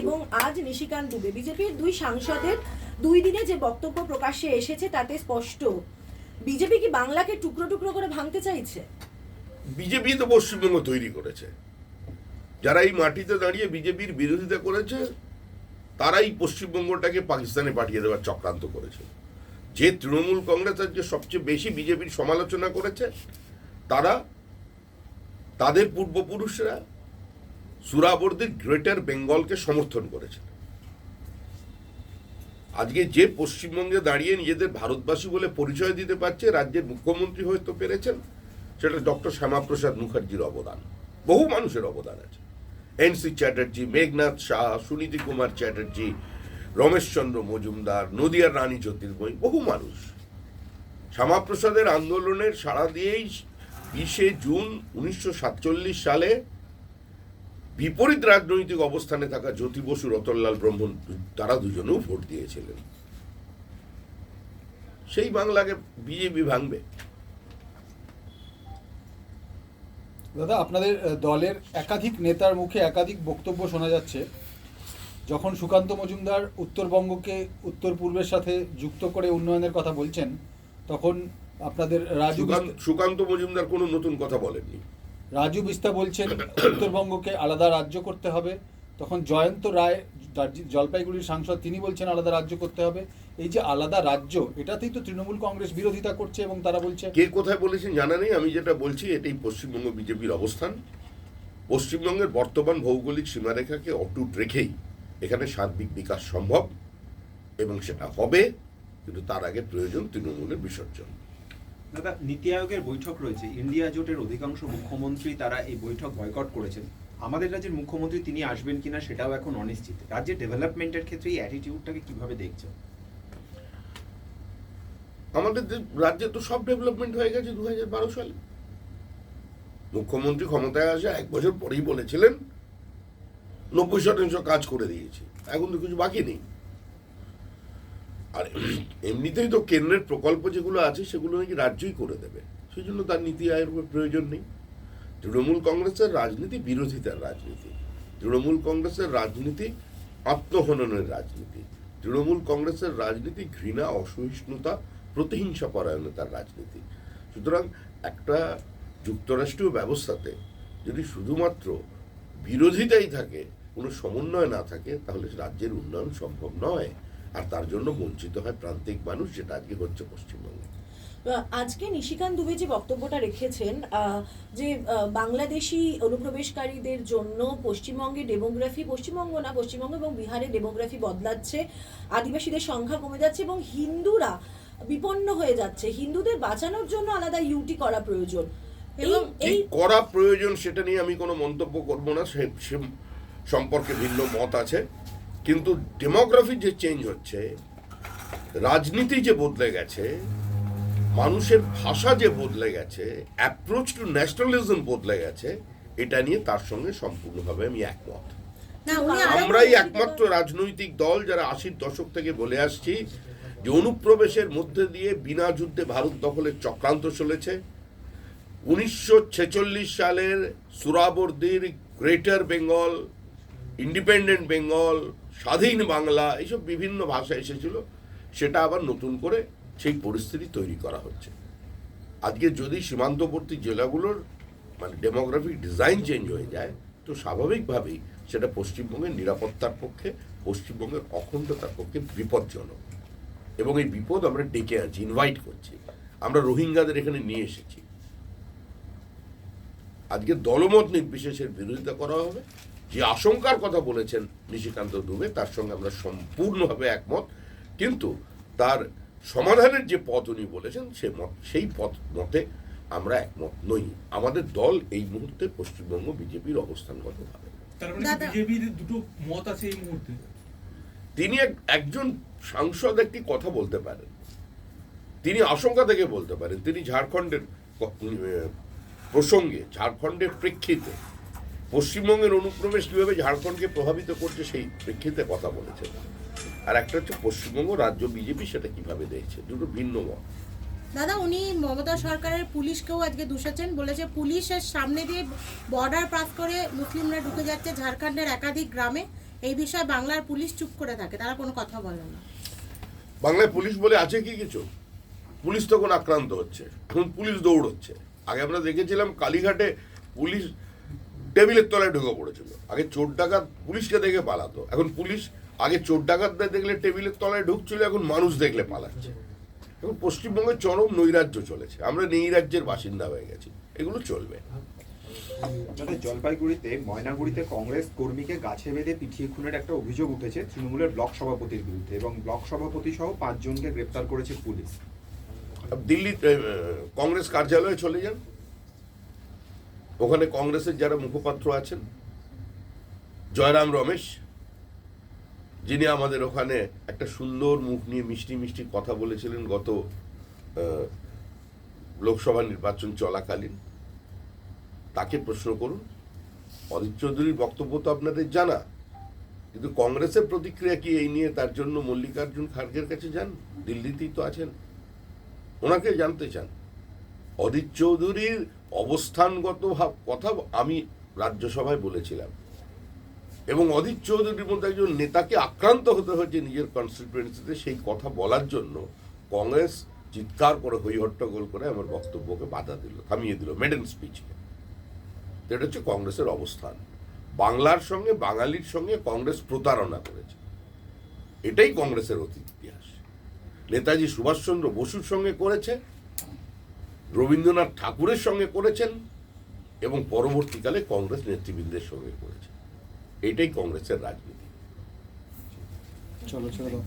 এবং আজ নিশিকান্ত দুবে। বিজেপির দুই সাংসদের দুই দিনে যে বক্তব্য প্রকাশ্যে এসেছে তাতে স্পষ্ট। বিজেপি কি বাংলাকে টুকরো টুকরো করে ভাঙতে চাইছে? বিজেপি তো পশ্চিমবঙ্গ তৈরি করেছে। যারা এই মাটিতে দাঁড়িয়ে বিজেপির বিরোধিতা করেছে, তারাই পশ্চিমবঙ্গটাকে পাকিস্তানে পাঠিয়ে দেওয়ার চক্রান্ত করেছে। যে তৃণমূল কংগ্রেস আজকে সবচেয়ে বেশি বিজেপির সমালোচনা করেছে, তারা, তাদের পূর্বপুরুষরা সুরাবর্দির গ্রেটার বেঙ্গলকে সমর্থন করেছে আজকে যে পশ্চিমবঙ্গে দাঁড়িয়ে নিজেদের ভারতবাসী বলে পরিচয় দিতে পারছে, রাজ্যের মুখ্যমন্ত্রী হয়তো পেরেছেন, সেটা ডক্টর শ্যামাপ্রসাদ মুখার্জির অবদান। বহু মানুষের অবদান আছে। এনসি চ্যাটার্জি, মেঘনাথ শাহ, সুনীতি কুমার চ্যাটার্জি, রমেশচন্দ্র মজুমদার, নদিয়ার রানী জ্যোতির্ময়ী, বহু মানুষ। শ্যামাপ্রসাদের আন্দোলনের সাড়া দিয়েই বিশে জুন উনিশশো সাতচল্লিশ সালে বিপরীত রাজনৈতিক অবস্থানে থাকা জ্যোতি বসু রতনলাল ব্রহ্ম তারা দুজনেও ভোট দিয়েছিলেন। সেই বাংলাকে বিজেপি ভাঙবে। দাদা আপনাদের দলের একাধিক নেতার মুখে একাধিক বক্তব্য শোনা যাচ্ছে। যখন সুকান্ত মজুমদার উত্তরবঙ্গকে উত্তর পূর্বের সাথে যুক্ত করে উন্নয়নের কথা বলছেন তখন আপনাদের রাজু সুকান্ত সুকান্ত মজুমদার কোনো নতুন কথা বলেননি। রাজু বিস্তা বলছেন, উত্তরবঙ্গকে আলাদা রাজ্য করতে হবে। তখন জয়ন্ত রায় জলপাইগুড়ির সাংসদ, তিনি বলছেন আলাদা রাজ্য করতে হবে। এই যে আলাদা রাজ্য, এটাতেই তো তৃণমূল কংগ্রেস বিরোধিতা করছে এবং তারা বলছে কে কোথায় বলেছেন জানা নেই, আমি যেটা বলছি, এটাই পশ্চিমবঙ্গ বিজেপির অবস্থান। পশ্চিমবঙ্গের বর্তমান ভৌগোলিক সীমারেখাকে অটুট রেখেই এখানে সার্বিক বিকাশ সম্ভব এবং সেটা হবে, কিন্তু তার আগে প্রয়োজন তৃণমূলের বিসর্জন। দাদা, নীতি আয়োগের বৈঠক রয়েছে। ইন্ডিয়া জোটের অধিকাংশ মুখ্যমন্ত্রী তারা এই বৈঠক বয়কট করেছেন। আমাদের রাজ্যের মুখ্যমন্ত্রী তিনি আসবেন কিনা সেটাও এখন অনিশ্চিত। রাজ্যের ডেভেলপমেন্টের ক্ষেত্রে এই অ্যাটিটিউডটাকে কীভাবে দেখছেন? আমাদের রাজ্যে তো সব ডেভেলপমেন্ট হয়ে গেছে দু বারো সালে। মুখ্যমন্ত্রী ক্ষমতায় আসে, এক বছর পরেই বলেছিলেন, নব্বই শতাংশ কাজ করে দিয়েছি। এখন তো কিছু বাকি নেই। আর, এমনিতেই তো কেন্দ্রের প্রকল্প যেগুলো আছে, সেগুলো নাকি রাজ্যই করে দেবে। সেই জন্য তার নীতি আয়োগের প্রয়োজন নেই। তৃণমূল কংগ্রেসের রাজনীতি বিরোধিতার রাজনীতি। তৃণমূল কংগ্রেসের রাজনীতি আত্মহননের রাজনীতি। তৃণমূল কংগ্রেসের রাজনীতি ঘৃণা, অসহিষ্ণুতা প্রতিহিংসা পরায়ণতার রাজনীতি। সুতরাং একটা যুক্তরাষ্ট্রীয় ব্যবস্থাতে যদি শুধুমাত্র বিরোধিতাই থাকে, কোনো সমন্বয় না থাকে, তাহলে রাজ্যের উন্নয়ন সম্ভব নয়। আর তার জন্য বঞ্চিত হয় প্রান্তিক মানুষ যেটা আজকে হচ্ছে পশ্চিমবঙ্গে। আজকে নিশিকান্ত দুবে যে বক্তব্যটা রেখেছেন যে বাংলাদেশি অনুপ্রবেশকারীদের জন্য পশ্চিমবঙ্গে ডেমোগ্রাফি পশ্চিমবঙ্গ না পশ্চিমবঙ্গ এবং বিহারে ডেমোগ্রাফি বদলাচ্ছে আদিবাসীদের সংখ্যা কমে যাচ্ছে এবং হিন্দুরা বিপন্ন হয়ে যাচ্ছে। হিন্দুদের বাঁচানোর জন্য আলাদা ইউটি করা প্রয়োজন। এবং এই করা প্রয়োজন সেটা নিয়ে আমি কোনো মন্তব্য করব না সে সে সম্পর্কে ভিন্ন মত আছে। কিন্তু ডেমোগ্রাফি যে চেঞ্জ হচ্ছে রাজনীতি যে বদলে গেছে মানুষের ভাষা যে বদলে গেছে অ্যাপ্রোচ টু ন্যাশনালিজম বদলে গেছে এটা নিয়ে তার সঙ্গে সম্পূর্ণভাবে আমি একমত। আমরাই একমাত্র রাজনৈতিক দল যারা আশির দশক থেকে বলে আসছি যে অনুপ্রবেশের মধ্যে দিয়ে বিনা যুদ্ধে ভারত দখলের চক্রান্ত চলেছে। উনিশশো ছেচল্লিশ সালের সুরাবর্দির গ্রেটার বেঙ্গল ইন্ডিপেন্ডেন্ট বেঙ্গল স্বাধীন বাংলা, এইসব বিভিন্ন ভাষা এসেছিল, সেটা আবার নতুন করে সেই পরিস্থিতি তৈরি করা হচ্ছে। আজকে যদি সীমান্তবর্তী জেলাগুলোর মানে ডেমোগ্রাফিক ডিজাইন চেঞ্জ হয়ে যায়, তো স্বাভাবিকভাবেই সেটা পশ্চিমবঙ্গের নিরাপত্তার পক্ষে, পশ্চিমবঙ্গের অখণ্ডতার পক্ষে বিপজ্জনক। এবং এই বিপদ আমরা ডেকে আছি ইনভাইট করছি। আমরা রোহিঙ্গাদের এখানে নিয়ে এসেছি। আজকে দলমত নির্বিশেষের বিরোধিতা করা হবে। যে আশঙ্কার কথা বলেছেন নিশিকান্ত দুবে তার সঙ্গে আমরা সম্পূর্ণভাবে একমত। কিন্তু তার সমাধানের যে পথ উনি বলেছেন সে মত সেই পথ মতে আমরা একমত নই। আমাদের দল এই মুহূর্তে পশ্চিমবঙ্গ বিজেপির অবস্থানগতভাবে মানে দাদা- বিজেপির দুটো মত আছে এই মুহূর্তে? তিনি এক- একজন সাংসদ একটি কথা বলতে পারেন। তিনি আশঙ্কা থেকে বলতে পারেন। তিনি ঝাড়খণ্ডের প্রসঙ্গে ঝাড়খণ্ডের প্রেক্ষিতে পশ্চিমবঙ্গের অনুপ্রবেশ কীভাবে ঝাড়খণ্ডকে প্রভাবিত করছে সেই প্রেক্ষিতে কথা বলেছেন। আর একটা হচ্ছে পশ্চিমবঙ্গ রাজ্য বিজেপি সেটা কীভাবে দেখছে? দুটো ভিন্ন মত। দাদা উনি মমতা সরকারের পুলিশকেও আজকে দুষেছেন বলেছে পুলিশের সামনে দিয়ে বর্ডার পাস করে মুসলিমরা ঢুকে যাচ্ছে ঝাড়খণ্ডের একাধিক গ্রামে। এই বিষয়ে বাংলার পুলিশ চুপ করে থাকে। তারা কোনো কথা বলে না। বাংলায় পুলিশ বলে আছে কি কিছু? পুলিশ তখন আক্রান্ত হচ্ছে। এখন পুলিশ দৌড় হচ্ছে আগে আমরা দেখেছিলাম কালীঘাটে পুলিশ টেবিলের তলায় ঢুকে পড়েছিল। আগে চোর ডাকাত পুলিশকে দেখে পালাতো। এখন পুলিশ আগে চোর ডাকাতদের দেখলে টেবিলের তলায় ঢুকছিল এখন মানুষ দেখলে পালাচ্ছে। এখন পশ্চিমবঙ্গে চরম নৈরাজ্য চলেছে। আমরা নৈরাজ্যের বাসিন্দা হয়ে গেছি। এগুলো চলবে। জলপাইগুড়িতে ময়নাগুড়িতে কংগ্রেস কর্মীকে গাছে বেঁধে পিঠিয়ে খুনের একটা অভিযোগ উঠেছে তৃণমূলের ব্লক সভাপতির বিরুদ্ধে এবং ব্লক সভাপতি সহ পাঁচজনকে গ্রেপ্তার করেছে পুলিশ। দিল্লি কংগ্রেস কার্যালয়ে চলে যান। ওখানে কংগ্রেসের যারা মুখপাত্র আছেন, জয়রাম রমেশ, যিনি আমাদের ওখানে একটা সুন্দর মুখ নিয়ে মিষ্টি মিষ্টি কথা বলেছিলেন গত লোকসভা নির্বাচন চলাকালীন। তাকে প্রশ্ন করুন অদিত চৌধুরীর বক্তব্য তো আপনাদের জানা, কিন্তু কংগ্রেসের প্রতিক্রিয়া কি এই নিয়ে তার জন্য মল্লিকার্জুন খার্গের কাছে যান? দিল্লিতেই তো আছেন। ওনাকে জানতে চান। অদিত চৌধুরীর অবস্থানগত ভাব- কথা আমি রাজ্যসভায় বলেছিলাম। এবং অদিত চৌধুরীর মধ্যে একজন নেতাকে আক্রান্ত হতে হয়েছে নিজের কনস্টিটুয়েন্সিতে সেই কথা বলার জন্য কংগ্রেস চিৎকার করে হই হট্টগোল করে আমার বক্তব্যকে বাধা দিল, থামিয়ে দিল মেডেন স্পিচকে এটা হচ্ছে কংগ্রেসের অবস্থান। বাংলার সঙ্গে, বাঙালির সঙ্গে কংগ্রেস প্রতারণা করেছে। এটাই কংগ্রেসের অতীত ইতিহাস। নেতাজি সুভাষচন্দ্র বসুর সঙ্গে করেছে রবীন্দ্রনাথ ঠাকুরের সঙ্গে করেছেন এবং পরবর্তীকালে কংগ্রেস নেতৃবৃন্দের সঙ্গে করেছেন। এটাই কংগ্রেসের রাজনীতি। চলো দাও